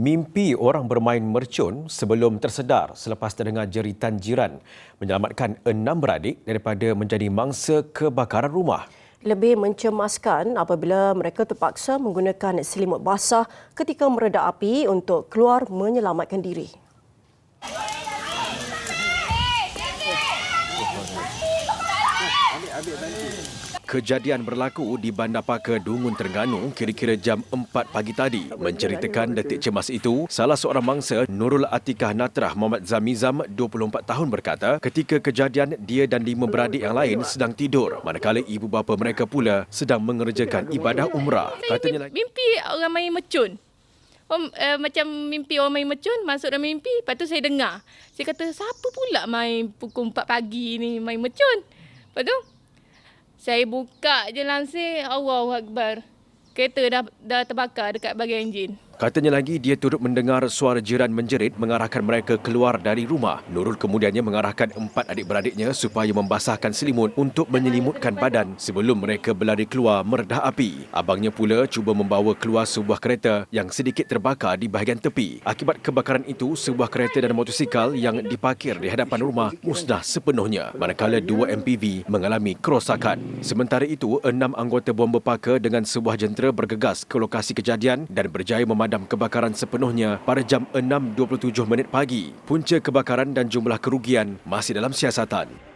Mimpi orang bermain mercun sebelum tersedar selepas terdengar jeritan jiran menyelamatkan enam beradik daripada menjadi mangsa kebakaran rumah. Lebih mencemaskan apabila mereka terpaksa menggunakan selimut basah ketika mereda api untuk keluar menyelamatkan diri. Kejadian berlaku di Bandar Paka Dungun Terengganu kira-kira jam 4 pagi tadi. Menceritakan detik cemas itu, salah seorang mangsa Nurul Atikah Natrah Muhammad Zamizam 24 tahun berkata ketika kejadian dia dan lima beradik yang lain sedang tidur manakala ibu bapa mereka pula sedang mengerjakan ibadah umrah. Katanya lagi mimpi orang main mecun. Om, uh, macam mimpi orang main mecun, masuk dalam mimpi, lepas tu saya dengar. Saya kata, siapa pula main pukul 4 pagi ni main mecun? Lepas tu, saya buka je langsir, Allahu Akbar. Kereta dah, dah terbakar dekat bahagian enjin. Katanya lagi dia turut mendengar suara jiran menjerit mengarahkan mereka keluar dari rumah. Nurul kemudiannya mengarahkan empat adik-beradiknya supaya membasahkan selimut untuk menyelimutkan badan sebelum mereka berlari keluar meredah api. Abangnya pula cuba membawa keluar sebuah kereta yang sedikit terbakar di bahagian tepi. Akibat kebakaran itu, sebuah kereta dan motosikal yang diparkir di hadapan rumah musnah sepenuhnya manakala dua MPV mengalami kerosakan. Sementara itu, enam anggota bomba paka dengan sebuah jentera bergegas ke lokasi kejadian dan berjaya memadamkan memadam kebakaran sepenuhnya pada jam 6.27 minit pagi. Punca kebakaran dan jumlah kerugian masih dalam siasatan.